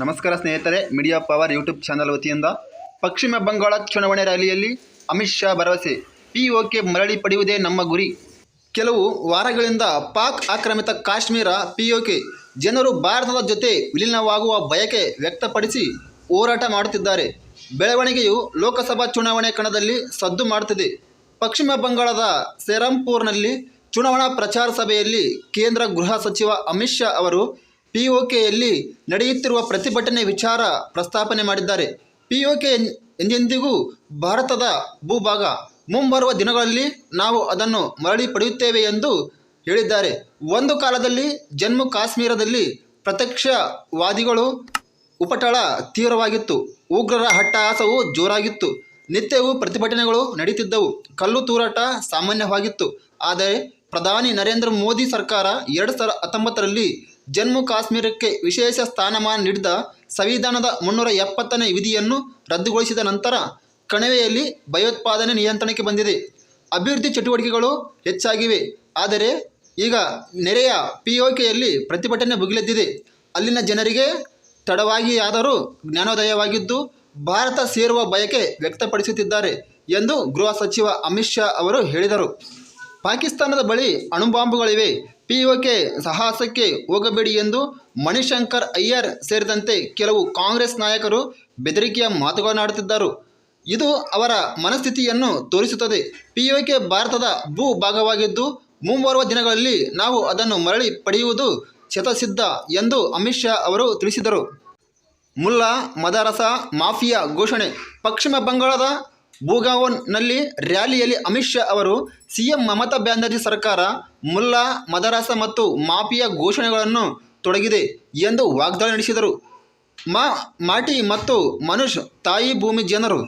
ನಮಸ್ಕಾರ ಸ್ನೇಹಿತರೆ media power YouTube channel ವತಿಯಿಂದ ಪಶ್ಚಿಮ ಬಂಗಾಳ ಚುನಾವಣೆ ರ್ಯಾಲಿಯಲ್ಲಿ ಅಮಿತ್ ಶಾ ಭರವಸೆ. ಪಿಒಕೆ ಮರಳಿ ಪಡೆಯುವುದೇ ನಮ್ಮ ಗುರಿ. ಕೆಲವು ವಾರಗಳಿಂದ ಪಾಕ್ ಆಕ್ರಮಿತ ಕಾಶ್ಮೀರ ಪಿಒಕೆ ಜನರು ಭಾರತದ ಜೊತೆ ವಿಲೀನವಾಗುವ ಬಯಕೆ ವ್ಯಕ್ತಪಡಿಸಿ ಹೋರಾಟ ಮಾಡುತ್ತಿದ್ದಾರೆ. ಬೆಳವಣಿಗೆಯು ಲೋಕಸಭಾ ಚುನಾವಣೆ ಕಣದಲ್ಲಿ ಸದ್ದು ಮಾಡುತ್ತಿದೆ. ಪಶ್ಚಿಮ ಬಂಗಾಳದ ಸೆರಂಪುರ್ನಲ್ಲಿ ಚುನಾವಣಾ ಪ್ರಚಾರ ಸಭೆಯಲ್ಲಿ ಕೇಂದ್ರ ಗೃಹ ಸಚಿವ ಅಮಿತ್ ಶಾ ಅವರು ಪಿಒಕೆಯಲ್ಲಿ ನಡೆಯುತ್ತಿರುವ ಪ್ರತಿಭಟನೆ ವಿಚಾರ ಪ್ರಸ್ತಾಪನೆ ಮಾಡಿದ್ದಾರೆ. ಪಿಒಕೆ ಎಂದೆಂದಿಗೂ ಭಾರತದ ಭೂಭಾಗ. ಮುಂಬರುವ ದಿನಗಳಲ್ಲಿ ನಾವು ಅದನ್ನು ಮರಳಿ ಪಡೆಯುತ್ತೇವೆ ಎಂದು ಹೇಳಿದ್ದಾರೆ. ಒಂದು ಕಾಲದಲ್ಲಿ ಜಮ್ಮು ಕಾಶ್ಮೀರದಲ್ಲಿ ಪ್ರತ್ಯಕ್ಷವಾದಿಗಳು ಉಪಟಳ ತೀವ್ರವಾಗಿತ್ತು. ಉಗ್ರರ ಹಟ್ಟಹಾಸವು ಜೋರಾಗಿತ್ತು. ನಿತ್ಯವೂ ಪ್ರತಿಭಟನೆಗಳು ನಡೆಯುತ್ತಿದ್ದವು ಕಲ್ಲು ತೂರಾಟ ಸಾಮಾನ್ಯವಾಗಿತ್ತು. ಆದರೆ ಪ್ರಧಾನಿ ನರೇಂದ್ರ ಮೋದಿ ಸರ್ಕಾರ ಎರಡು ಸಾವಿರ ಹತ್ತೊಂಬತ್ತರಲ್ಲಿ ಜಮ್ಮು ಕಾಶ್ಮೀರಕ್ಕೆ ವಿಶೇಷ ಸ್ಥಾನಮಾನ ನೀಡಿದ ಸಂವಿಧಾನದ ಮುನ್ನೂರ ಎಪ್ಪತ್ತನೇ ವಿಧಿಯನ್ನು ರದ್ದುಗೊಳಿಸಿದ ನಂತರ ಕಣಿವೆಯಲ್ಲಿ ಭಯೋತ್ಪಾದನೆ ನಿಯಂತ್ರಣಕ್ಕೆ ಬಂದಿದೆ. ಅಭಿವೃದ್ಧಿ ಚಟುವಟಿಕೆಗಳು ಹೆಚ್ಚಾಗಿವೆ. ಆದರೆ ಈಗ ನೆರೆಯ ಪಿಒಕೆಯಲ್ಲಿ ಪ್ರತಿಭಟನೆ ಭುಗಿಲೆದ್ದಿದೆ. ಅಲ್ಲಿನ ಜನರಿಗೆ ತಡವಾಗಿಯಾದರೂ ಜ್ಞಾನೋದಯವಾಗಿದ್ದು ಭಾರತ ಸೇರುವ ಬಯಕೆ ವ್ಯಕ್ತಪಡಿಸುತ್ತಿದ್ದಾರೆ ಎಂದು ಗೃಹ ಸಚಿವ ಅಮಿತ್ ಶಾ ಅವರು ಹೇಳಿದರು. ಪಾಕಿಸ್ತಾನದ ಬಳಿ ಅಣುಬಾಂಬುಗಳಿವೆ. ಪಿಒಕೆ ಸಾಹಸಕ್ಕೆ ಹೋಗಬೇಡಿ ಎಂದು ಮಣಿಶಂಕರ್ ಅಯ್ಯರ್ ಸೇರಿದಂತೆ ಕೆಲವು ಕಾಂಗ್ರೆಸ್ ನಾಯಕರು ಬೆದರಿಕೆಯ ಮಾತುಗಳನ್ನಾಡುತ್ತಿದ್ದರು. ಇದು ಅವರ ಮನಸ್ಥಿತಿಯನ್ನು ತೋರಿಸುತ್ತದೆ. ಪಿಒಕೆ ಭಾರತದ ಭೂ ಭಾಗವಾಗಿದ್ದು, ಮುಂಬರುವ ದಿನಗಳಲ್ಲಿ ನಾವು ಅದನ್ನು ಮರಳಿ ಪಡೆಯುವುದು ಶತಸಿದ್ಧ ಎಂದು ಅಮಿತ್ ಶಾ ಅವರು ತಿಳಿಸಿದರು. ಮುಲ್ಲಾ, ಮದರಸ, ಮಾಫಿಯಾ ಘೋಷಣೆ, ಪಶ್ಚಿಮ ಬಂಗಾಳದ ಬೂಗಾವನ್ನಲ್ಲಿ ರ್ಯಾಲಿಯಲ್ಲಿ ಅಮಿತ್ ಶಾ ಅವರು ಸಿಎಂ ಮಮತಾ ಬ್ಯಾನರ್ಜಿ ಸರ್ಕಾರ, ಮುಲ್ಲಾ, ಮದರಾಸ ಮತ್ತು ಮಾಫಿಯಾ ಘೋಷಣೆಗಳನ್ನು ತೊಡಗಿದೆ ಎಂದು ವಾಗ್ದಾಳಿ ನಡೆಸಿದರು. ಮಾ, ಮಾಟಿ ಮತ್ತು ಮನುಷ್ ತಾಯಿ ಭೂಮಿ ಜನರು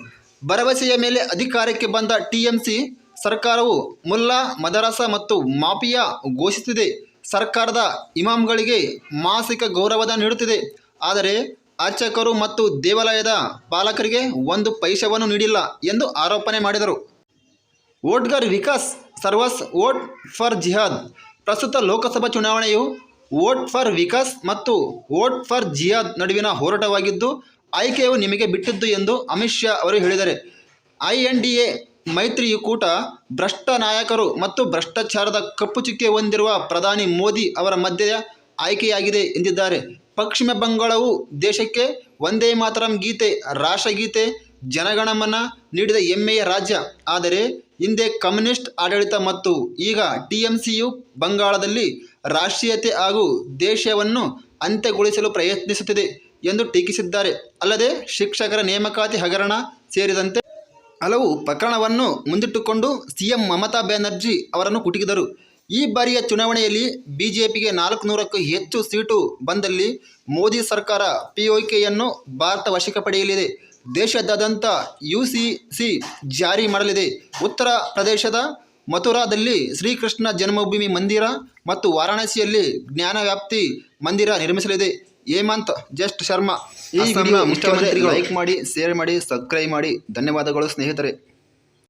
ಭರವಸೆಯ ಮೇಲೆ ಅಧಿಕಾರಕ್ಕೆ ಬಂದ ಟಿಎಂಸಿ ಸರ್ಕಾರವು ಮುಲ್ಲಾ, ಮದರಾಸ ಮತ್ತು ಮಾಫಿಯಾ ಘೋಷಿಸುತ್ತಿದೆ. ಸರ್ಕಾರದ ಇಮಾಮ್ಗಳಿಗೆ ಮಾಸಿಕ ಗೌರವದ ನೀಡುತ್ತಿದೆ. ಆದರೆ ಅರ್ಚಕರು ಮತ್ತು ದೇವಾಲಯದ ಪಾಲಕರಿಗೆ ಒಂದು ಪೈಸವನ್ನು ನೀಡಿಲ್ಲ ಎಂದು ಆರೋಪಣೆ ಮಾಡಿದರು. ವೋಟ್ಗರ್ ವಿಕಾಸ್ ಸರ್ವಸ್ ವೋಟ್ ಫಾರ್ ಜಿಹಾದ್. ಪ್ರಸ್ತುತ ಲೋಕಸಭಾ ಚುನಾವಣೆಯು ವೋಟ್ ಫಾರ್ ವಿಕಾಸ್ ಮತ್ತು ವೋಟ್ ಫಾರ್ ಜಿಹಾದ್ ನಡುವಿನ ಹೋರಾಟವಾಗಿದ್ದು, ಆಯ್ಕೆಯು ನಿಮಗೆ ಬಿಟ್ಟಿದ್ದು ಎಂದು ಅಮಿತ್ ಶಾ ಅವರು ಹೇಳಿದರೆ ಐ ಎನ್ ಡಿ ಎ ಮೈತ್ರಿಕೂಟ ಭ್ರಷ್ಟ ನಾಯಕರು ಮತ್ತು ಭ್ರಷ್ಟಾಚಾರದ ಕಪ್ಪು ಚುಕ್ಕೆ ಹೊಂದಿರುವ ಪ್ರಧಾನಿ ಮೋದಿ ಅವರ ಮಧ್ಯೆ ಆಯ್ಕೆಯಾಗಿದೆ ಎಂದಿದ್ದಾರೆ. ಪಶ್ಚಿಮ ಬಂಗಾಳವು ದೇಶಕ್ಕೆ ಒಂದೇ ಮಾತರಂ ಗೀತೆ, ರಾಷ್ಟ್ರಗೀತೆ, ಜನಗಣಮನ ನೀಡಿದ ಹೆಮ್ಮೆಯ ರಾಜ್ಯ. ಆದರೆ, ಹಿಂದೆ ಕಮ್ಯುನಿಸ್ಟ್ ಆಡಳಿತ ಮತ್ತು ಈಗ ಟಿ ಎಂ ಸಿಯು ಬಂಗಾಳದಲ್ಲಿ ರಾಷ್ಟ್ರೀಯತೆ ಹಾಗೂ ದೇಶವನ್ನು ಅಂತ್ಯಗೊಳಿಸಲು ಪ್ರಯತ್ನಿಸುತ್ತಿದೆ ಎಂದು ಟೀಕಿಸಿದ್ದಾರೆ. ಅಲ್ಲದೆ, ಶಿಕ್ಷಕರ ನೇಮಕಾತಿ ಹಗರಣ ಸೇರಿದಂತೆ ಹಲವು ಪ್ರಕರಣವನ್ನು ಮುಂದಿಟ್ಟುಕೊಂಡು ಸಿಎಂ ಮಮತಾ ಬ್ಯಾನರ್ಜಿ ಅವರನ್ನು ಕುಟುಕಿದರು. ಈ ಬಾರಿಯ ಚುನಾವಣೆಯಲ್ಲಿ ಬಿಜೆಪಿಗೆ ನಾಲ್ಕು ನೂರಕ್ಕೂ ಹೆಚ್ಚು ಸೀಟು ಬಂದಲ್ಲಿ ಮೋದಿ ಸರ್ಕಾರ ಪಿಒಕೆಯನ್ನು ಭಾರತ ವಶಕ್ಕೆ ಪಡೆಯಲಿದೆ. ದೇಶದಾದ್ಯಂತ ಯು ಸಿ ಸಿ ಜಾರಿ ಮಾಡಲಿದೆ. ಉತ್ತರ ಪ್ರದೇಶದ ಮಥುರಾದಲ್ಲಿ ಶ್ರೀಕೃಷ್ಣ ಜನ್ಮಭೂಮಿ ಮಂದಿರ ಮತ್ತು ವಾರಾಣಸಿಯಲ್ಲಿ ಜ್ಞಾನವ್ಯಾಪ್ತಿ ಮಂದಿರ ನಿರ್ಮಿಸಲಿದೆ. ಹೇಮಂತ್ ಜಸ್ಟ್ ಶರ್ಮಾ ಈ ವಿಡಿಯೋ ಲೈಕ್ ಮಾಡಿ ಶೇರ್ ಮಾಡಿ ಸಬ್ಸ್ಕ್ರೈಬ್ ಮಾಡಿ. ಧನ್ಯವಾದಗಳು ಸ್ನೇಹಿತರೆ.